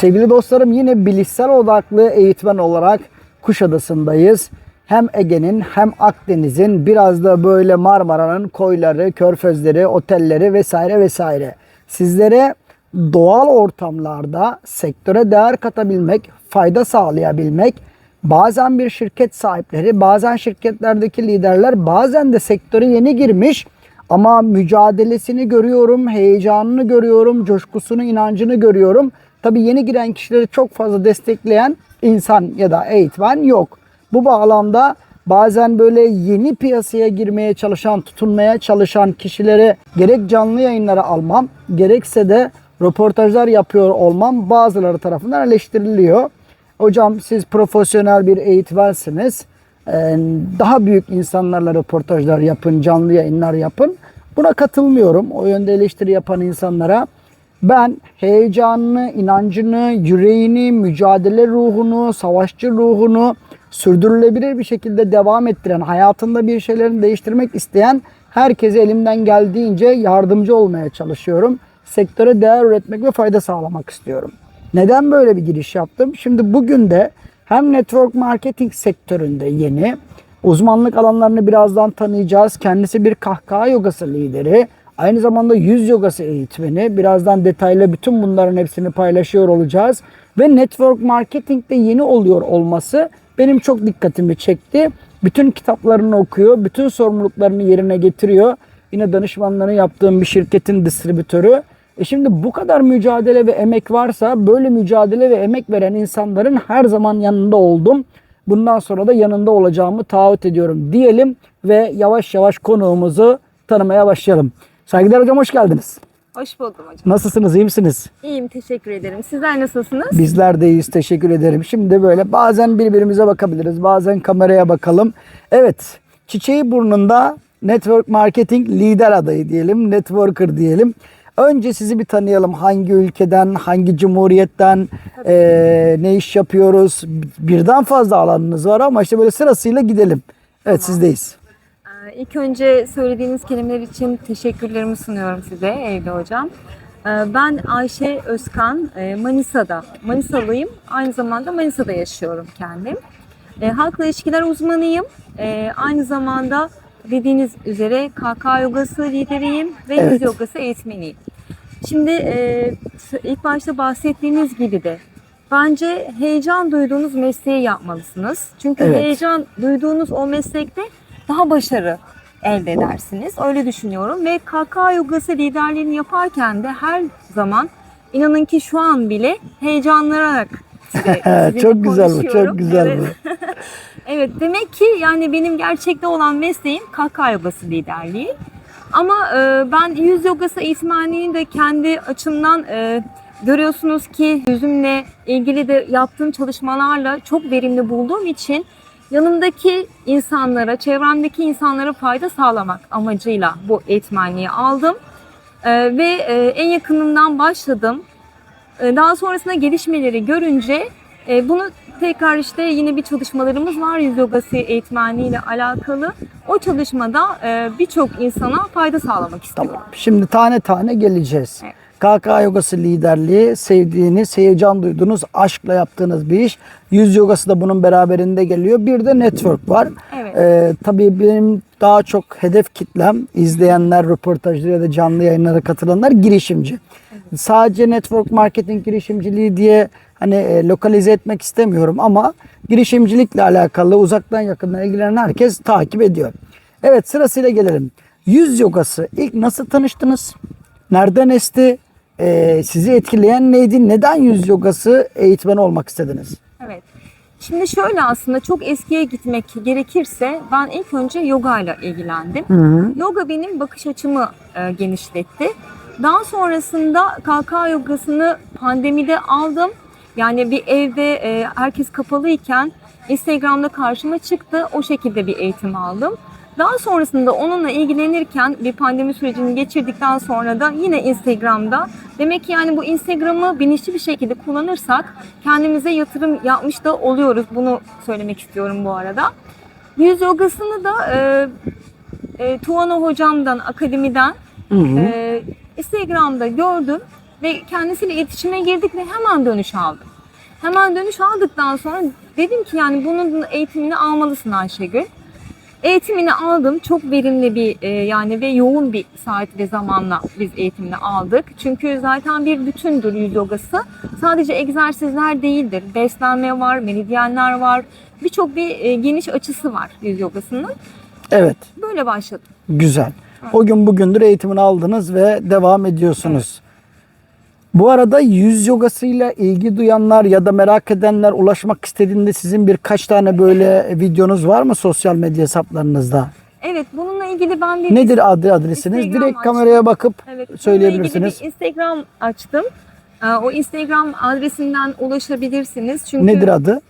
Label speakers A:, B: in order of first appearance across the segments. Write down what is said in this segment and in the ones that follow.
A: Sevgili dostlarım yine bilişsel odaklı eğitmen olarak Kuşadası'ndayız. Hem Ege'nin hem Akdeniz'in biraz da böyle Marmara'nın koyları, körfezleri, otelleri vesaire vesaire. Sizlere doğal ortamlarda sektöre değer katabilmek, fayda sağlayabilmek, bazen bir şirket sahipleri, bazen şirketlerdeki liderler, bazen de sektöre yeni girmiş ama mücadelesini görüyorum, heyecanını görüyorum, coşkusunu, inancını görüyorum. Tabii yeni giren kişileri çok fazla destekleyen insan ya da eğitmen yok. Bu bağlamda bazen böyle yeni piyasaya girmeye çalışan, tutunmaya çalışan kişilere gerek canlı yayınlara almam, gerekse de röportajlar yapıyor olmam bazıları tarafından eleştiriliyor. Hocam siz profesyonel bir eğitmensiniz. Ee, Daha büyük insanlarla röportajlar yapın, canlı yayınlar yapın. Buna katılmıyorum. O yönde eleştiri yapan insanlara. Ben heyecanını, inancını, yüreğini, mücadele ruhunu, savaşçı ruhunu sürdürülebilir bir şekilde devam ettiren, hayatında bir şeylerini değiştirmek isteyen herkese elimden geldiğince yardımcı olmaya çalışıyorum. Sektöre değer üretmek ve fayda sağlamak istiyorum. Neden böyle bir giriş yaptım? Şimdi bugün de hem network marketing sektöründe yeni, uzmanlık alanlarını birazdan tanıyacağız. Kendisi bir kahkaha yogası lideri. Aynı zamanda yüz yogası eğitmeni. Birazdan detaylı bütün bunların hepsini paylaşıyor olacağız. Ve network marketingde yeni oluyor olması benim çok dikkatimi çekti. Bütün kitaplarını okuyor, bütün sorumluluklarını yerine getiriyor. Yine danışmanlığını yaptığım bir şirketin distribütörü. E şimdi bu kadar mücadele ve emek varsa böyle mücadele ve emek veren insanların her zaman yanında oldum. Bundan sonra da yanında olacağımı taahhüt ediyorum diyelim ve yavaş yavaş konuğumuzu tanımaya başlayalım. Saygıdeğer hocam hoş geldiniz.
B: Hoş buldum hocam.
A: Nasılsınız, iyi misiniz?
B: İyiyim, teşekkür ederim. Sizler nasılsınız?
A: Bizler de iyiyiz, teşekkür ederim. Şimdi böyle bazen birbirimize bakabiliriz, bazen kameraya bakalım. Evet, çiçeği burnunda network marketing lider adayı diyelim, networker diyelim. Önce sizi bir tanıyalım. Hangi ülkeden, hangi cumhuriyetten, eee, ne iş yapıyoruz? Birden fazla alanınız var ama işte böyle sırasıyla gidelim. Evet sizdeyiz.
B: Ee, İlk önce söylediğiniz kelimeler için teşekkürlerimi sunuyorum size Evli Hocam. Ee, Ben Ayşe Özkan, e, Manisa'da, Manisalıyım. Aynı zamanda Manisa'da yaşıyorum kendim. E, Halkla ilişkiler uzmanıyım. E, Aynı zamanda dediğiniz üzere KK yogası lideriyim ve
A: Evet.
B: yüz yogası eğitmeniyim. Şimdi ilk başta bahsettiğiniz gibi de bence heyecan duyduğunuz mesleği yapmalısınız. Çünkü
A: Evet.
B: heyecan duyduğunuz o meslekte daha başarı elde edersiniz. Öyle düşünüyorum ve KK yogası liderliğini yaparken de her zaman inanın ki şu an bile heyecanlanarak size,
A: çok güzel bu, çok güzel
B: Evet.
A: bu.
B: Evet demek ki yani benim gerçekte olan mesleğim KK yogası liderliği. Ama e, ben yüz yogası eğitmenliğini de kendi açımdan e, görüyorsunuz ki yüzümle ilgili de yaptığım çalışmalarla çok verimli bulduğum için yanımdaki insanlara, çevremdeki insanlara fayda sağlamak amacıyla bu eğitmenliği aldım. E, ve e, en yakınından başladım. E, Daha sonrasında gelişmeleri görünce e, bunu tekrar işte yine bir çalışmalarımız var yüz yogası eğitmenliği ile alakalı. O çalışmada e, birçok insana fayda sağlamak istiyorum.
A: Tamam. Şimdi tane tane geleceğiz.
B: Evet.
A: KK yogası liderliği sevdiğiniz, heyecan duyduğunuz, aşkla yaptığınız bir iş. Yüz yogası da bunun beraberinde geliyor. Bir de network var.
B: Evet.
A: Ee, tabii benim daha çok hedef kitlem izleyenler, röportajları ya da canlı yayınlara katılanlar girişimci. Sadece network marketing girişimciliği diye hani e, lokalize etmek istemiyorum ama girişimcilikle alakalı uzaktan yakından ilgilenen herkes takip ediyor. Evet sırasıyla gelelim. Yüz yogası ilk nasıl tanıştınız? Nereden esti? Ee, sizi etkileyen neydi? Neden yüz yogası eğitmeni olmak istediniz?
B: Evet. Şimdi şöyle aslında çok eskiye gitmek gerekirse ben ilk önce yoga ile ilgilendim. Yoga benim bakış açımı e, genişletti. Daha sonrasında KK yogasını pandemide aldım. Yani bir evde e, herkes kapalıyken Instagram'da karşıma çıktı. O şekilde bir eğitim aldım. Daha sonrasında onunla ilgilenirken bir pandemi sürecini geçirdikten sonra da yine Instagram'da demek ki yani bu Instagram'ı bilinçli bir şekilde kullanırsak kendimize yatırım yapmış da oluyoruz. Bunu söylemek istiyorum bu arada. Yüz yogasını da e, e, Tuana hocamdan, akademiden
A: Hı hı.
B: e, Instagram'da gördüm. Ve kendisiyle iletişime girdik ve hemen dönüş aldım. Hemen dönüş aldıktan sonra dedim ki yani bunun eğitimini almalısın Ayşegül. Eğitimini aldım. Çok verimli bir e, yani ve yoğun bir saat ve zamanla biz eğitimini aldık. Çünkü zaten bir bütündür yüz yogası. Sadece egzersizler değildir. Beslenme var, meridyenler var. Birçok bir e, geniş açısı var yüz yogasının.
A: Evet.
B: Böyle başladım.
A: Güzel. O gün bugündür eğitimini aldınız ve devam ediyorsunuz. Bu arada yüz yogasıyla ilgi duyanlar ya da merak edenler ulaşmak istediğinde sizin birkaç tane böyle videonuz var mı sosyal medya hesaplarınızda?
B: Evet bununla ilgili ben bir
A: Nedir adı adresiniz?
B: Instagram
A: Direkt
B: açtım.
A: kameraya bakıp
B: Evet, bununla
A: söyleyebilirsiniz.
B: ilgili bir Instagram açtım. Ee, O Instagram adresinden ulaşabilirsiniz. Çünkü
A: Nedir adı?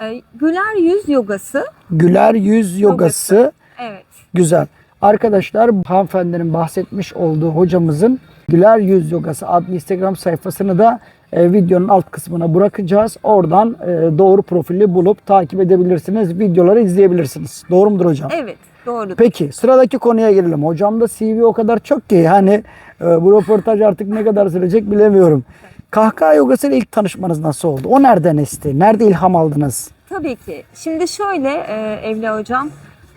B: e, Güler Yüz Yogası.
A: Güler Yüz Yogası.
B: Evet.
A: Güzel. Arkadaşlar hanımefendinin bahsetmiş olduğu hocamızın Güler Yüz Yogası adlı Instagram sayfasını da e, videonun alt kısmına bırakacağız. Oradan e, doğru profili bulup takip edebilirsiniz. Videoları izleyebilirsiniz. Doğru mudur hocam?
B: Evet, doğru.
A: Peki sıradaki konuya gelelim. Hocamda CV o kadar çok ki yani e, bu röportaj artık ne kadar sürecek bilemiyorum. Kahkaha yogası ile ilk tanışmanız nasıl oldu? O nereden esti? Nerede ilham aldınız?
B: Tabii ki. Şimdi şöyle e, Evliya Hocam.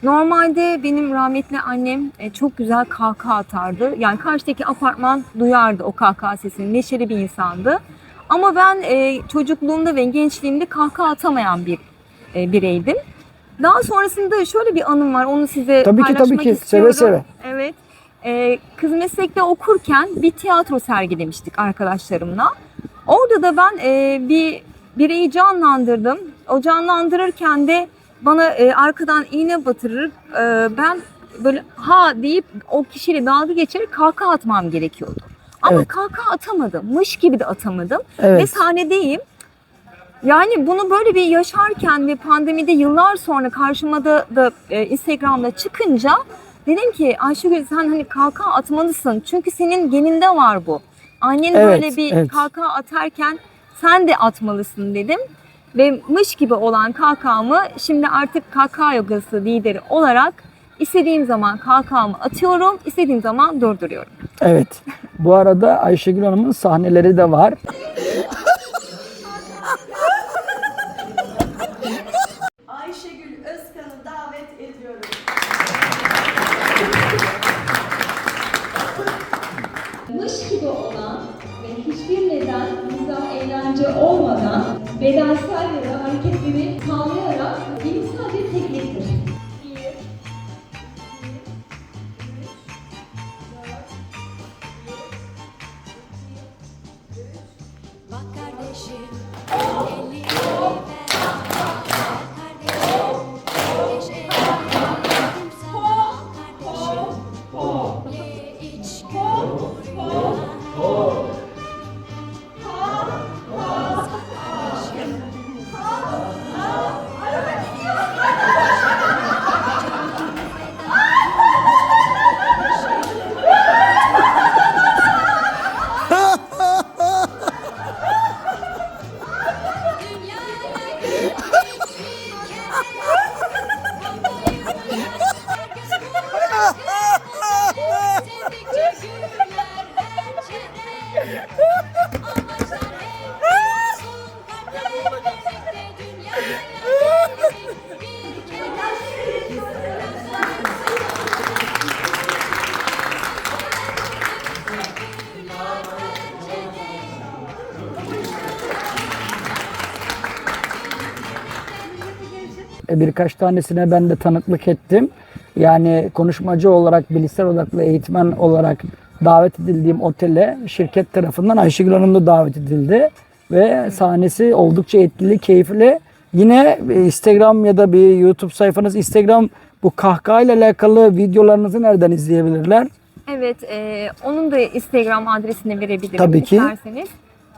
B: Normalde benim rahmetli annem e, çok güzel kahkaha atardı. Yani karşıdaki apartman duyardı o kahkaha sesini. Neşeli bir insandı. Ama ben e, çocukluğumda ve gençliğimde kahkaha atamayan bir e, bireydim. Daha sonrasında şöyle bir anım var. Onu size
A: Tabii ki, tabii
B: paylaşmak
A: ki.
B: istiyorum.
A: Seve seve.
B: Evet. Kız meslekte okurken bir tiyatro sergilemiştik arkadaşlarımla. Orada da ben bir bireyi canlandırdım. O canlandırırken de bana e, arkadan iğne batırır. E, ben böyle ha deyip o kişiyle dalga geçerek kahkaha atmam gerekiyordu. Ama
A: Evet.
B: kahkaha atamadım. Mış gibi de atamadım. Ve
A: Evet.
B: sahnedeyim. Yani bunu böyle bir yaşarken ve pandemide yıllar sonra karşıma da, da e, Instagram'da çıkınca dedim ki Ayşegül sen hani kahkaha atmalısın. Çünkü senin geninde var bu. Annen
A: Evet,
B: böyle bir
A: evet.
B: kahkaha atarken sen de atmalısın dedim. Ve mış gibi olan kahkahamı şimdi artık kahkaha yogası lideri olarak istediğim zaman kahkahamı atıyorum, istediğim zaman durduruyorum.
A: Evet. Bu arada Ayşegül Hanım'ın sahneleri de var.
C: Ayşegül Özkan'ı davet ediyorum.
D: mış gibi olan ve hiçbir neden, mizah, eğlence olmadan bedensel ya da hareketleri sağlayarak
A: birkaç tanesine ben de tanıklık ettim. Yani konuşmacı olarak, bilişsel odaklı eğitmen olarak davet edildiğim otele şirket tarafından Ayşegül Hanım da davet edildi. Ve sahnesi oldukça etkili, keyifli. Yine e, Instagram ya da bir YouTube sayfanız Instagram bu kahkaha ile alakalı videolarınızı nereden izleyebilirler?
B: Evet, e, onun da Instagram adresini verebilirim
A: Tabii ki.
B: isterseniz.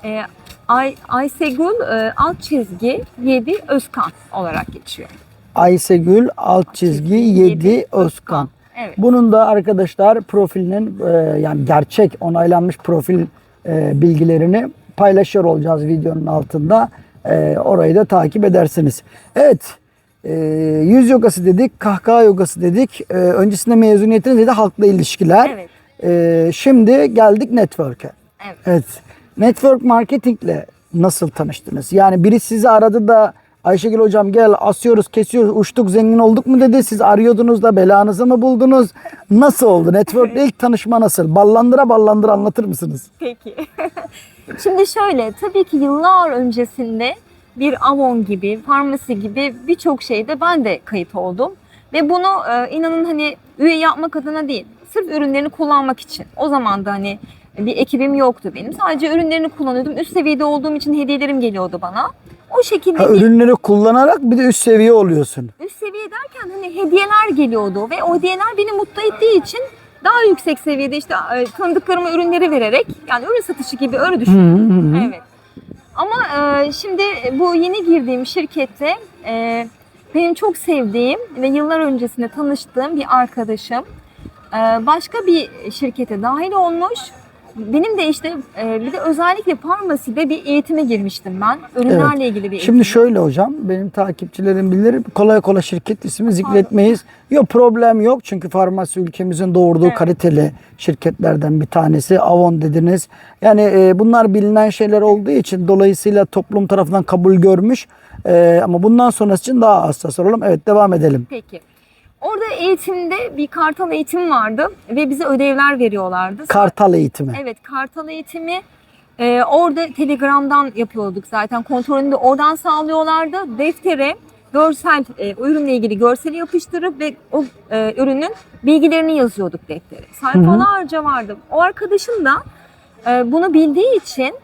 B: E, Ay, Aysegül e, alt çizgi 7 Özkan olarak geçiyor.
A: Aysegül alt çizgi 7 Özkan.
B: Evet.
A: Bunun da arkadaşlar profilinin e, yani gerçek onaylanmış profil e, bilgilerini paylaşıyor olacağız videonun altında. E, orayı da takip edersiniz. Evet. E, yüz yogası dedik, kahkaha yogası dedik. E, öncesinde mezuniyetiniz dedi halkla ilişkiler.
B: Evet.
A: E, şimdi geldik network'e.
B: Evet.
A: Evet. Network marketingle nasıl tanıştınız? Yani biri sizi aradı da Ayşegül hocam gel asıyoruz kesiyoruz uçtuk zengin olduk mu dedi. Siz arıyordunuz da belanızı mı buldunuz? Nasıl oldu? Network ilk tanışma nasıl? Ballandıra ballandıra anlatır mısınız?
B: Peki. Şimdi şöyle, tabii ki yıllar öncesinde bir Avon gibi, farmasi gibi birçok şeyde ben de kayıt oldum. Ve bunu e, inanın hani üye yapmak adına değil, sırf ürünlerini kullanmak için. O zaman da hani bir ekibim yoktu benim. Sadece ürünlerini kullanıyordum. Üst seviyede olduğum için hediyelerim geliyordu bana. O şekilde
A: Ha,
B: bir
A: ürünleri kullanarak bir de üst seviye oluyorsun.
B: üst seviye derken hani hediyeler geliyordu ve o hediyeler beni mutlu ettiği için daha yüksek seviyede işte e, tanıdıklarıma ürünleri vererek yani ürün satışı gibi öyle düşün. Evet. Ama e, şimdi bu yeni girdiğim şirkette e, benim çok sevdiğim ve yıllar öncesinde tanıştığım bir arkadaşım e, başka bir şirkete dahil olmuş. Benim de işte e, bir de özellikle farmaside bir eğitime girmiştim ben. Ürünlerle ilgili bir eğitim.
A: Şimdi şöyle hocam benim takipçilerim bilir kolay kolay şirket ismi zikretmeyiz. Yok problem yok çünkü farmasi ülkemizin doğurduğu
B: Evet.
A: kaliteli şirketlerden bir tanesi Avon dediniz. Yani e, bunlar bilinen şeyler olduğu için dolayısıyla toplum tarafından kabul görmüş. E, ama bundan sonrası için daha hassas olalım. Evet devam edelim.
B: Peki. Orada eğitimde bir kartal eğitim vardı ve bize ödevler veriyorlardı.
A: Kartal eğitimi.
B: Evet, kartal eğitimi e, orada Telegram'dan yapıyorduk zaten. Kontrolünü de oradan sağlıyorlardı. Deftere görsel, e, o ürünle ilgili görseli yapıştırıp ve o e, ürünün bilgilerini yazıyorduk deftere. Sayfalarca vardı. O arkadaşım da e, bunu bildiği için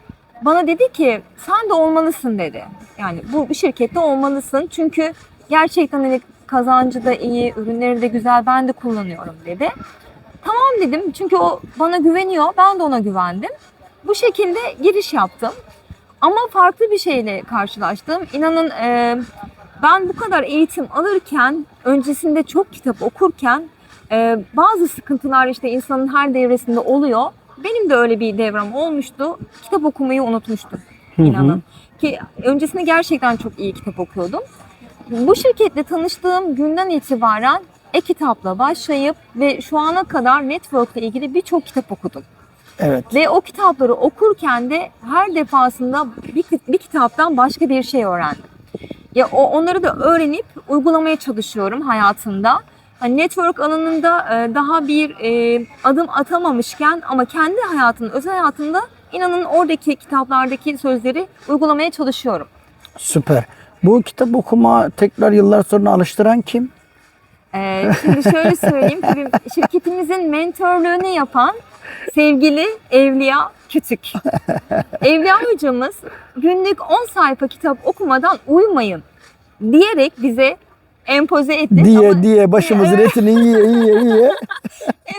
B: bana dedi ki sen de olmalısın dedi. Yani bu, bu şirkette olmalısın. Çünkü gerçekten hani kazancı da iyi, ürünleri de güzel, ben de kullanıyorum dedi. Tamam dedim çünkü o bana güveniyor, ben de ona güvendim. Bu şekilde giriş yaptım. Ama farklı bir şeyle karşılaştım. İnanın e, ben bu kadar eğitim alırken, öncesinde çok kitap okurken e, bazı sıkıntılar işte insanın her devresinde oluyor. Benim de öyle bir devrem olmuştu. Kitap okumayı unutmuştum inanın. Ki öncesinde gerçekten çok iyi kitap okuyordum. Bu şirketle tanıştığım günden itibaren e-kitapla başlayıp ve şu ana kadar network ile ilgili birçok kitap okudum.
A: Evet.
B: Ve o kitapları okurken de her defasında bir, bir kitaptan başka bir şey öğrendim. Ya o, onları da öğrenip uygulamaya çalışıyorum hayatımda. Hani network alanında e, daha bir e, adım atamamışken ama kendi hayatının, özel hayatımda inanın oradaki kitaplardaki sözleri uygulamaya çalışıyorum.
A: Süper. Bu kitap okuma tekrar yıllar sonra alıştıran kim?
B: Ee, şimdi şöyle söyleyeyim. Tabii şirketimizin mentorluğunu yapan sevgili Evliya Kütük. Evliya hocamız günlük 10 sayfa kitap okumadan uyumayın diyerek bize empoze etti.
A: Diye
B: Ama-
A: diye başımızın
B: Evet.
A: etini yiye yiye yiye.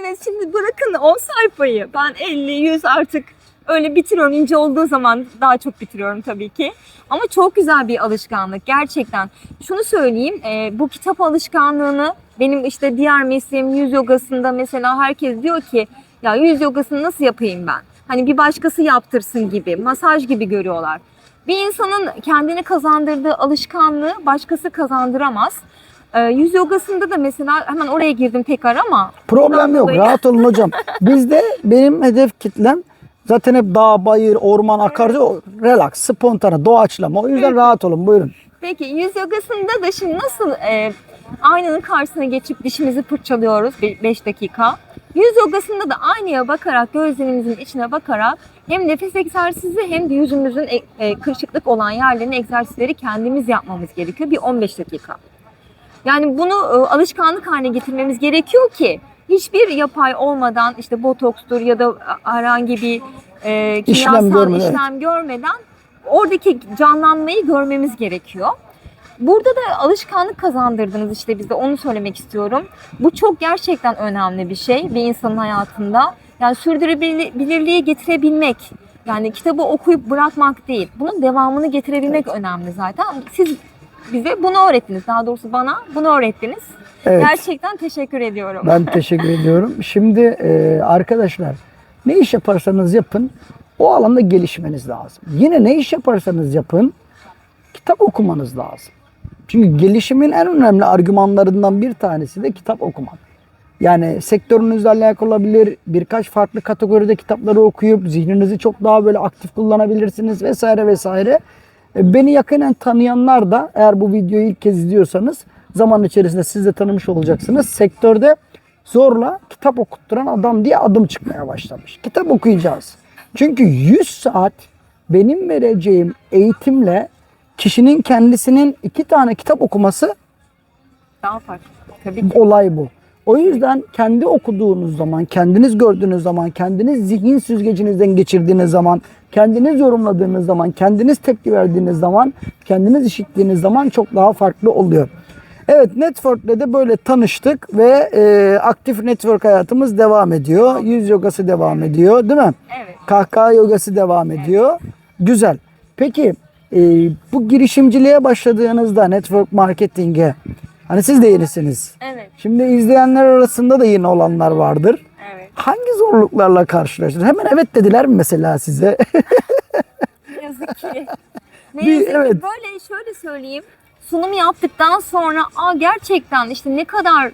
B: Evet şimdi bırakın 10 sayfayı. Ben 50, 100 artık öyle bitiriyorum. İnce olduğu zaman daha çok bitiriyorum tabii ki. Ama çok güzel bir alışkanlık gerçekten. Şunu söyleyeyim e, bu kitap alışkanlığını benim işte diğer mesleğim yüz yogasında mesela herkes diyor ki ya yüz yogasını nasıl yapayım ben? Hani bir başkası yaptırsın gibi, masaj gibi görüyorlar. Bir insanın kendini kazandırdığı alışkanlığı başkası kazandıramaz. E, yüz yogasında da mesela hemen oraya girdim tekrar ama
A: Problem yok.
B: dolayı-
A: Rahat olun hocam. Bizde benim hedef kitlem zaten hep dağ, bayır, orman, akarsu, relax, spontane, doğaçlama. O yüzden rahat olun. Buyurun.
B: Peki yüz yogasında da şimdi nasıl e, aynanın karşısına geçip dişimizi fırçalıyoruz 5 dakika. Yüz yogasında da aynaya bakarak, gözlerimizin içine bakarak hem nefes egzersizi hem de yüzümüzün e, e, kırışıklık olan yerlerin egzersizleri kendimiz yapmamız gerekiyor. Bir 15 dakika. Yani bunu e, alışkanlık haline getirmemiz gerekiyor ki hiçbir yapay olmadan işte botokstur ya da herhangi bir e,
A: İşlem
B: kimyasal
A: görmeden,
B: işlem görmeden oradaki canlanmayı görmemiz gerekiyor. Burada da alışkanlık kazandırdınız işte bize onu söylemek istiyorum. Bu çok gerçekten önemli bir şey bir insanın hayatında. Yani sürdürülebilirliği getirebilmek. Yani kitabı okuyup bırakmak değil. Bunun devamını getirebilmek önemli zaten. Siz bize bunu öğrettiniz. Daha doğrusu bana bunu öğrettiniz.
A: Evet.
B: Gerçekten teşekkür ediyorum.
A: Ben teşekkür ediyorum. Şimdi e, arkadaşlar ne iş yaparsanız yapın o alanda gelişmeniz lazım. Yine ne iş yaparsanız yapın kitap okumanız lazım. Çünkü gelişimin en önemli argümanlarından bir tanesi de kitap okumak. Yani sektörünüzle alakalı olabilir. Birkaç farklı kategoride kitapları okuyup zihninizi çok daha böyle aktif kullanabilirsiniz vesaire vesaire. E, Beni yakinen tanıyanlar da eğer bu videoyu ilk kez izliyorsanız zaman içerisinde siz de tanımış olacaksınız. Sektörde zorla kitap okutturan adam diye adım çıkmaya başlamış. Kitap okuyacağız. Çünkü 100 saat benim vereceğim eğitimle kişinin kendisinin iki tane kitap okuması
B: Daha farklı. Tabii ki.
A: olay bu. O yüzden kendi okuduğunuz zaman, kendiniz gördüğünüz zaman, kendiniz zihin süzgecinizden geçirdiğiniz zaman, kendiniz yorumladığınız zaman, kendiniz tepki verdiğiniz zaman, kendiniz işittiğiniz zaman çok daha farklı oluyor. Evet Network'le de böyle tanıştık ve e, aktif network hayatımız devam ediyor. Yüz yogası devam ediyor değil mi?
B: Evet.
A: Kahkaha yogası devam ediyor. Güzel. Peki e, bu girişimciliğe başladığınızda network marketinge hani siz de yenisiniz.
B: Evet.
A: Şimdi izleyenler arasında da yeni olanlar vardır.
B: Evet.
A: Hangi zorluklarla karşılaştınız? Hemen evet dediler mi mesela size?
B: Ne yazık ki. Ne yazık
A: evet.
B: ki böyle şöyle söyleyeyim. Sunum yaptıktan sonra aa gerçekten işte ne kadar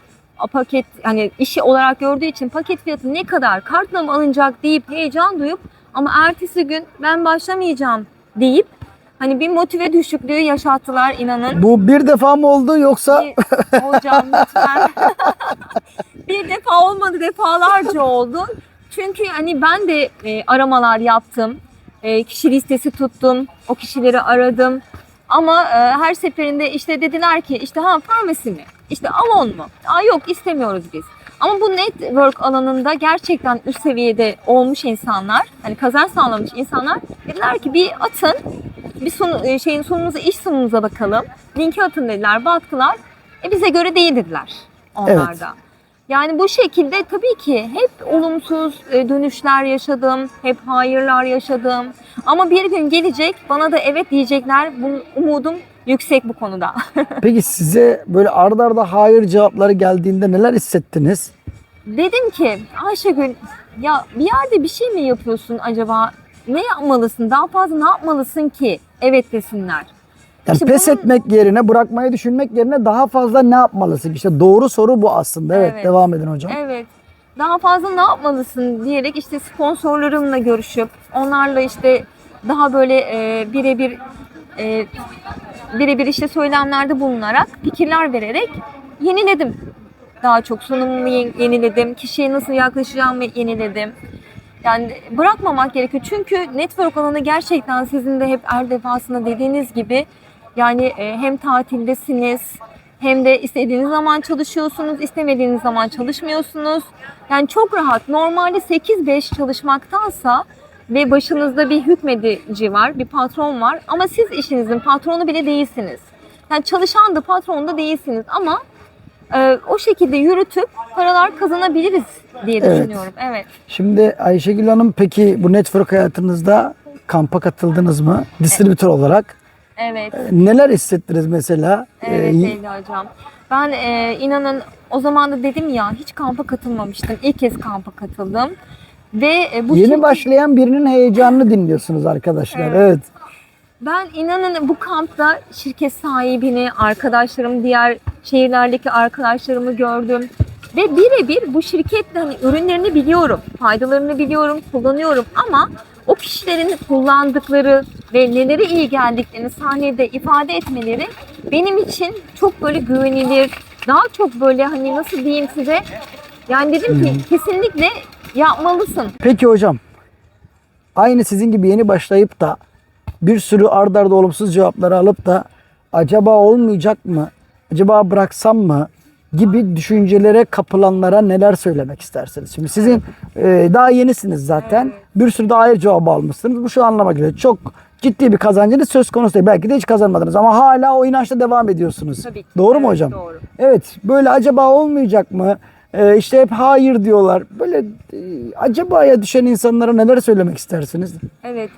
B: paket hani işi olarak gördüğü için paket fiyatı ne kadar kartla mı alınacak deyip heyecan duyup ama ertesi gün ben başlamayacağım deyip hani bir motive düşüklüğü yaşattılar inanın.
A: bu bir defa mı oldu yoksa
B: Bir- hocam lütfen. bir defa olmadı defalarca oldu. Çünkü hani ben de e, aramalar yaptım. E, kişi listesi tuttum. O kişileri aradım. Ama e, her seferinde işte dediler ki işte ha farmasi mi? İşte Avon mu? Aa yok istemiyoruz biz. Ama bu network alanında gerçekten üst seviyede olmuş insanlar, hani kazanç sağlamış insanlar dediler ki bir atın, bir sun, e, şeyin sununuza, iş sununuza bakalım. Linki atın dediler, baktılar. E bize göre değil dediler onlar
A: Evet.
B: Yani bu şekilde tabii ki hep olumsuz e, dönüşler yaşadım, hep hayırlar yaşadım. Ama bir gün gelecek bana da evet diyecekler. Bunun umudum yüksek bu konuda.
A: peki size böyle ardarda arda hayır cevapları geldiğinde neler hissettiniz?
B: Dedim ki Ayşegül ya bir yerde bir şey mi yapıyorsun acaba? Ne yapmalısın? Daha fazla ne yapmalısın ki? Evet desinler.
A: Yani
B: İşte
A: pes
B: bunun-
A: etmek yerine, bırakmayı düşünmek yerine daha fazla ne yapmalısın? İşte doğru soru bu aslında. Evet,
B: Evet.
A: devam edin hocam.
B: Evet. Daha fazla ne yapmalısın diyerek işte sponsorlarımla görüşüp onlarla işte daha böyle e, birebir e, birebir işte söylemlerde bulunarak fikirler vererek yeniledim. Daha çok sunumumu ye- yeniledim. Kişiye nasıl yaklaşacağımı yeniledim. Yani bırakmamak gerekiyor. Çünkü network alanı gerçekten sizin de hep her defasında dediğiniz gibi yani e, hem tatildesiniz hem de istediğiniz zaman çalışıyorsunuz, istemediğiniz zaman çalışmıyorsunuz. Yani çok rahat. Normalde 8-5 çalışmaktansa ve başınızda bir hükmedici var, bir patron var ama siz işinizin patronu bile değilsiniz. Yani çalışan da patron da değilsiniz ama e, o şekilde yürütüp paralar kazanabiliriz diye
A: Evet.
B: düşünüyorum. Evet.
A: Şimdi Ayşegül Hanım peki bu network hayatınızda kampa katıldınız mı? Distribütör olarak.
B: Evet.
A: Neler hissettiniz mesela?
B: Evet
A: Ee,
B: Leyla hocam. Ben e, inanın o zaman da dedim ya hiç kampa katılmamıştım. İlk kez kampa katıldım. Ve e, bu
A: yeni
B: şirket-
A: başlayan birinin heyecanını dinliyorsunuz arkadaşlar.
B: Evet.
A: Evet.
B: Ben inanın bu kampta şirket sahibini, arkadaşlarım, diğer şehirlerdeki arkadaşlarımı gördüm. Ve birebir bu şirketle hani ürünlerini biliyorum, faydalarını biliyorum, kullanıyorum ama o kişilerin kullandıkları ve nelere iyi geldiklerini sahnede ifade etmeleri benim için çok böyle güvenilir, daha çok böyle hani nasıl diyeyim size yani dedim ki kesinlikle yapmalısın.
A: Peki hocam. Aynı sizin gibi yeni başlayıp da bir sürü ard arda olumsuz cevapları alıp da acaba olmayacak mı? Acaba bıraksam mı? gibi düşüncelere kapılanlara neler söylemek istersiniz? Şimdi sizin e, daha yenisiniz zaten. Bir sürü de hayır cevabı almışsınız. Bu şu anlama geliyor. Çok ciddi bir kazancınız söz konusu değil. Belki de hiç kazanmadınız ama hala o inançla devam ediyorsunuz.
B: Tabii ki.
A: Doğru mu
B: Evet,
A: hocam?
B: doğru.
A: Evet. Böyle acaba olmayacak mı? Ee, işte hep hayır diyorlar. Böyle e, acabaya düşen insanlara neler söylemek istersiniz?
B: Evet.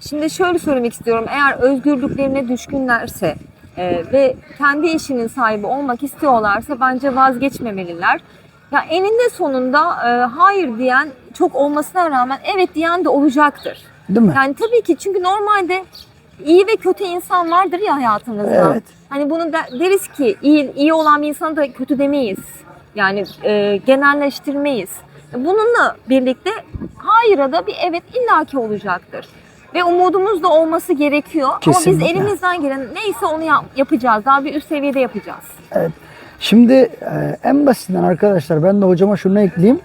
B: Şimdi şöyle söylemek istiyorum. Eğer özgürlüklerine düşkünlerse e, ve kendi işinin sahibi olmak istiyorlarsa bence vazgeçmemeliler. Ya eninde sonunda e, hayır diyen çok olmasına rağmen evet diyen de olacaktır.
A: Değil mi?
B: Yani tabii ki çünkü normalde iyi ve kötü insan vardır ya hayatımızda.
A: Evet.
B: Hani bunu de- deriz ki iyi, iyi olan bir insana da kötü demeyiz. Yani e, genelleştirmeyiz. Bununla birlikte hayır'a da bir evet illaki olacaktır. Ve umudumuz da olması gerekiyor. Ama
A: Kesinlikle.
B: biz elimizden gelen neyse onu yap- yapacağız. Daha bir üst seviyede yapacağız.
A: Şimdi e, en basitinden arkadaşlar ben de hocama şunu ekleyeyim.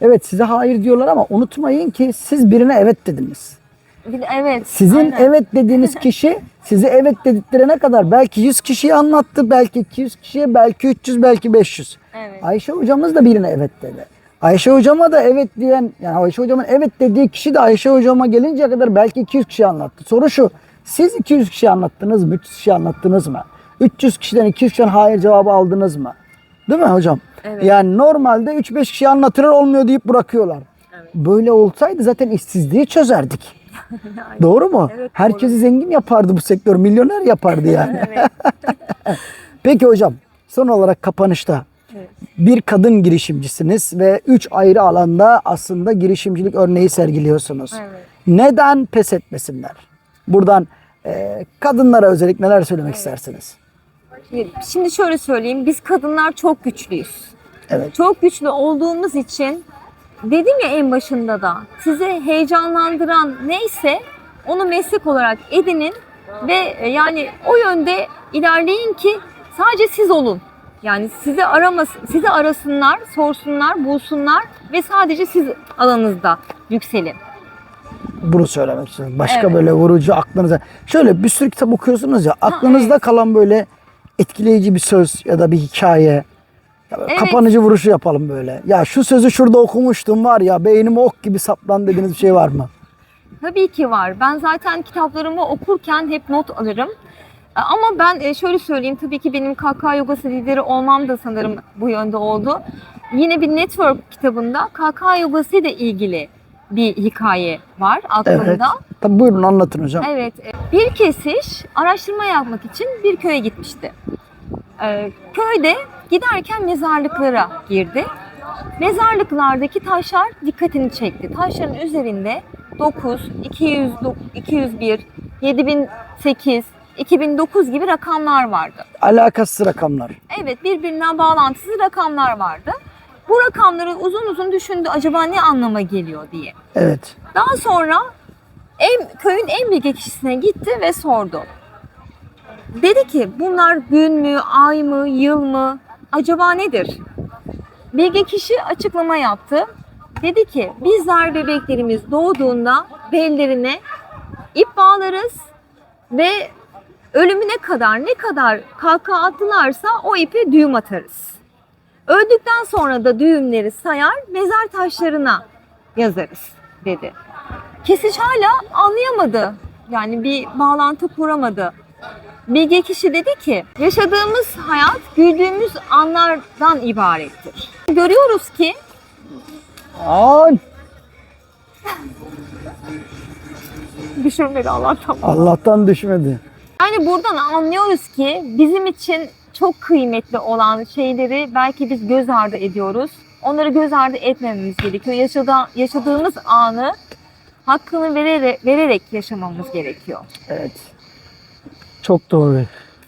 A: Evet size hayır diyorlar ama unutmayın ki siz birine evet dediniz.
B: Bir Evet.
A: Sizin
B: aynen.
A: evet dediğiniz kişi size evet dediklerine kadar belki 100 kişiye anlattı, belki 200 kişiye, belki 300, belki 500.
B: Evet.
A: Ayşe hocamız da birine evet dedi. Ayşe hocama da evet diyen, yani Ayşe hocamın evet dediği kişi de Ayşe hocama gelinceye kadar belki 200 kişi anlattı. Soru şu, siz 200 kişi anlattınız mı, 300 kişi anlattınız mı? 300 kişiden 200 kişiden hayır cevabı aldınız mı? Değil mi hocam?
B: Evet.
A: Yani normalde 3-5 kişi anlatırlar olmuyor deyip bırakıyorlar. Böyle olsaydı zaten işsizliği çözerdik. Doğru mu?
B: Evet,
A: Herkesi zengin yapardı bu sektör. Milyoner yapardı yani.
B: Evet.
A: Peki hocam son olarak kapanışta
B: Evet.
A: Bir kadın girişimcisiniz ve üç ayrı alanda aslında girişimcilik örneği sergiliyorsunuz.
B: Evet.
A: Neden pes etmesinler? Buradan e, kadınlara özellikle neler söylemek istersiniz?
B: Şimdi şöyle söyleyeyim. Biz kadınlar çok güçlüyüz.
A: Evet.
B: Çok güçlü olduğumuz için dedim ya en başında da sizi heyecanlandıran neyse onu meslek olarak edinin ve e, yani o yönde ilerleyin ki sadece siz olun. Yani sizi aramasın, sizi arasınlar, sorsunlar, bulsunlar ve sadece siz alanınızda yükselin.
A: Bunu söylemek istiyorum. Başka
B: Evet.
A: böyle vurucu aklınıza. Şöyle bir sürü kitap okuyorsunuz ya aklınızda
B: evet.
A: kalan böyle etkileyici bir söz ya da bir hikaye.
B: Evet.
A: Kapanıcı vuruşu yapalım böyle. Ya şu sözü şurada okumuştum var ya beynime ok gibi saplan dediğiniz bir şey var mı?
B: Tabii ki var. Ben zaten kitaplarımı okurken hep not alırım. E, Ama ben e, şöyle söyleyeyim tabii ki benim KK yogası lideri olmam da sanırım bu yönde oldu. Yine bir network kitabında KK yogası ile ilgili bir hikaye var aklımda.
A: Evet. Tabii buyurun anlatın hocam.
B: Evet. e, Bir kesiş araştırma yapmak için bir köye gitmişti. Köyde giderken mezarlıklara girdi. Mezarlıklardaki taşlar dikkatini çekti. Taşların üzerinde 9, 200, 201, 7008, 2009 gibi rakamlar vardı.
A: Alakasız rakamlar.
B: Evet birbirinden bağlantısız rakamlar vardı. Bu rakamları uzun uzun düşündü acaba ne anlama geliyor diye.
A: Evet.
B: Daha sonra en, köyün en bilge kişisine gitti ve sordu. Dedi ki bunlar gün mü, ay mı, yıl mı, acaba nedir? Bilge kişi açıklama yaptı. Dedi ki bizler bebeklerimiz doğduğunda bellerine ip bağlarız ve ölümüne kadar ne kadar kalka attılarsa o ipe düğüm atarız. Öldükten sonra da düğümleri sayar mezar taşlarına yazarız dedi. Kesiş hala anlayamadı. Yani bir bağlantı kuramadı. Bilge kişi dedi ki yaşadığımız hayat güldüğümüz anlardan ibarettir. Görüyoruz ki
A: An
B: düşürmedi Allah'tan.
A: Allah'tan düşmedi.
B: Yani buradan anlıyoruz ki bizim için çok kıymetli olan şeyleri belki biz göz ardı ediyoruz. Onları göz ardı etmememiz gerekiyor. Yaşada, yaşadığımız anı hakkını vererek, vererek yaşamamız gerekiyor.
A: Evet. Çok doğru.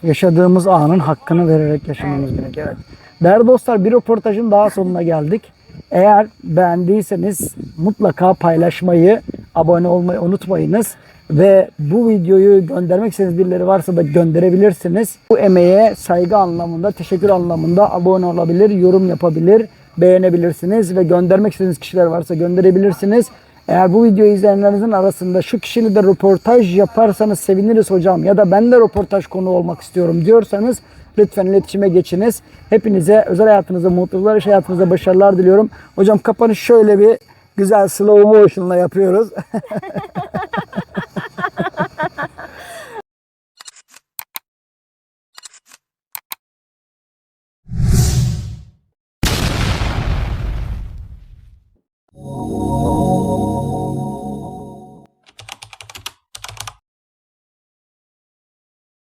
A: Yaşadığımız anın hakkını vererek yaşamamız gerekiyor. Evet. Değerli dostlar bir röportajın daha sonuna geldik. Eğer beğendiyseniz mutlaka paylaşmayı, abone olmayı unutmayınız. Ve bu videoyu göndermek istediğiniz birileri varsa da gönderebilirsiniz. Bu emeğe saygı anlamında, teşekkür anlamında abone olabilir, yorum yapabilir, beğenebilirsiniz ve göndermek istediğiniz kişiler varsa gönderebilirsiniz. Eğer bu videoyu izleyenlerinizin arasında şu kişiyle de röportaj yaparsanız seviniriz hocam ya da ben de röportaj konu olmak istiyorum diyorsanız lütfen iletişime geçiniz. Hepinize özel hayatınızda mutluluklar, iş hayatınızda başarılar diliyorum. Hocam kapanış şöyle bir Güzel slow motion'la yapıyoruz.